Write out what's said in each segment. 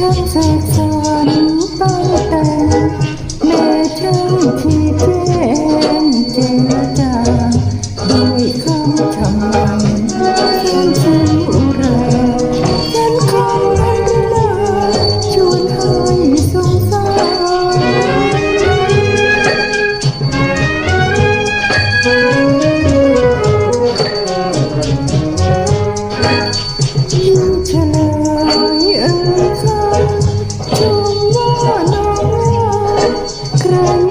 ช่างเสกสรรต่แม่ช่ที่เท่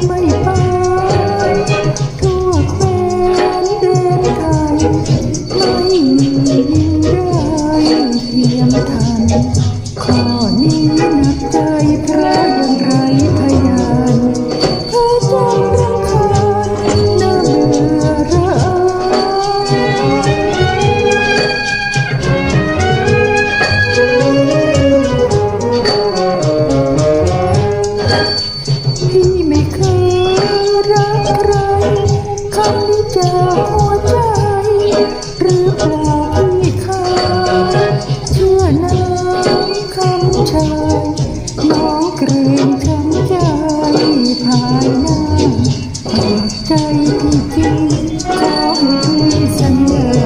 可以？ จริงขอให้ช่วยเสนอ